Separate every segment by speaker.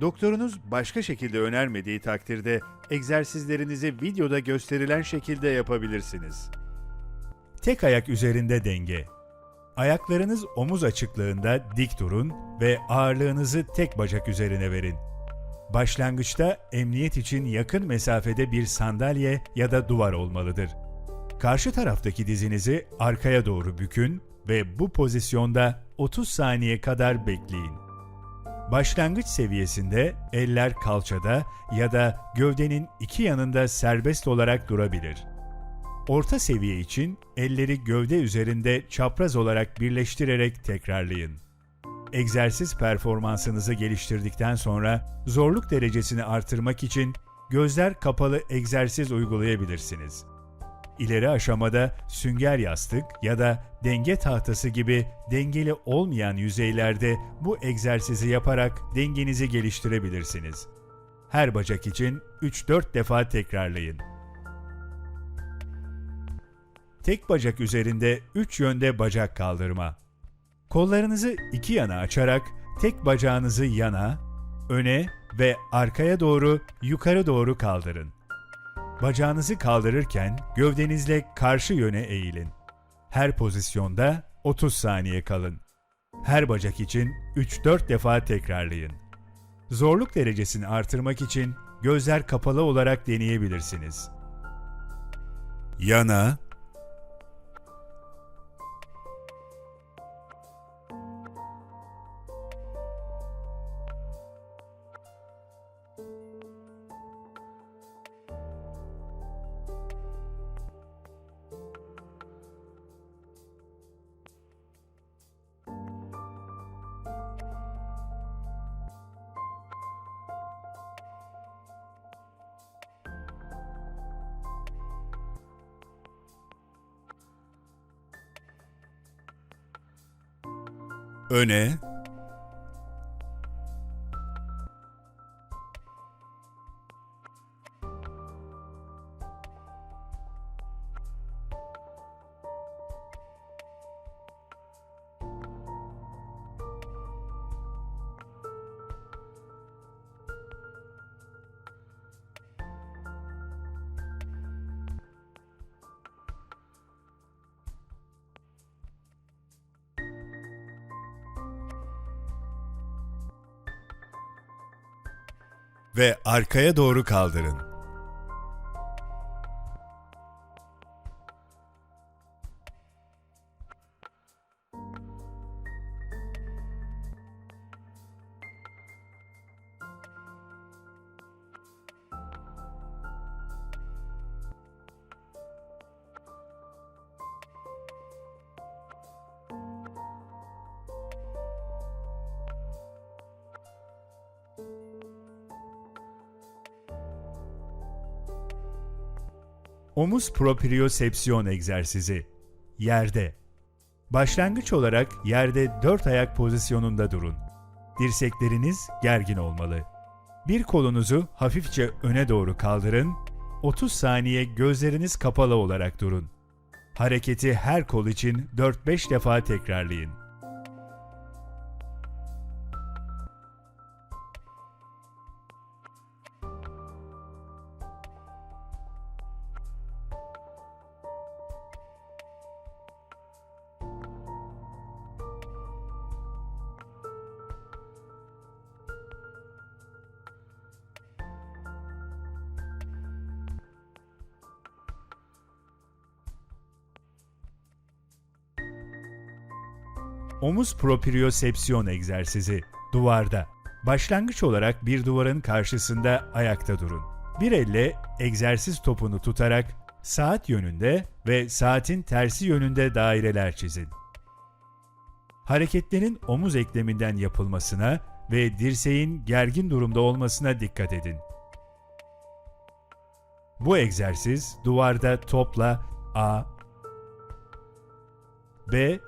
Speaker 1: Doktorunuz başka şekilde önermediği takdirde egzersizlerinizi videoda gösterilen şekilde yapabilirsiniz. Tek ayak üzerinde denge. Ayaklarınız omuz açıklığında dik durun ve ağırlığınızı tek bacak üzerine verin. Başlangıçta emniyet için yakın mesafede bir sandalye ya da duvar olmalıdır. Karşı taraftaki dizinizi arkaya doğru bükün ve bu pozisyonda 30 saniye kadar bekleyin. Başlangıç seviyesinde eller kalçada ya da gövdenin iki yanında serbest olarak durabilir. Orta seviye için elleri gövde üzerinde çapraz olarak birleştirerek tekrarlayın. Egzersiz performansınızı geliştirdikten sonra zorluk derecesini artırmak için gözler kapalı egzersiz uygulayabilirsiniz. İleri aşamada sünger yastık ya da denge tahtası gibi dengeli olmayan yüzeylerde bu egzersizi yaparak dengenizi geliştirebilirsiniz. Her bacak için 3-4 defa tekrarlayın. Tek bacak üzerinde 3 yönde bacak kaldırma. Kollarınızı iki yana açarak tek bacağınızı yana, öne ve arkaya doğru yukarı doğru kaldırın. Bacağınızı kaldırırken gövdenizle karşı yöne eğilin. Her pozisyonda 30 saniye kalın. Her bacak için 3-4 defa tekrarlayın. Zorluk derecesini artırmak için gözler kapalı olarak deneyebilirsiniz. Yana, öne, ve arkaya doğru kaldırın. Omuz propriosepsiyon egzersizi. Yerde. Başlangıç olarak yerde dört ayak pozisyonunda durun. Dirsekleriniz gergin olmalı. Bir kolunuzu hafifçe öne doğru kaldırın. 30 saniye gözleriniz kapalı olarak durun. Hareketi her kol için 4-5 defa tekrarlayın. Omuz propriosepsiyon egzersizi. Duvarda. Başlangıç olarak bir duvarın karşısında ayakta durun. Bir elle egzersiz topunu tutarak saat yönünde ve saatin tersi yönünde daireler çizin. Hareketlerin omuz ekleminden yapılmasına ve dirseğin gergin durumda olmasına dikkat edin. Bu egzersiz duvarda topla A, B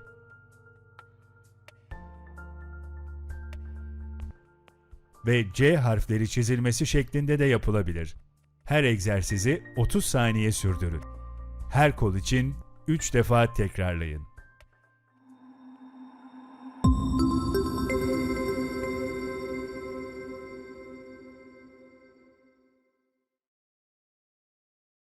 Speaker 1: ve C harfleri çizilmesi şeklinde de yapılabilir. Her egzersizi 30 saniye sürdürün. Her kol için 3 defa tekrarlayın.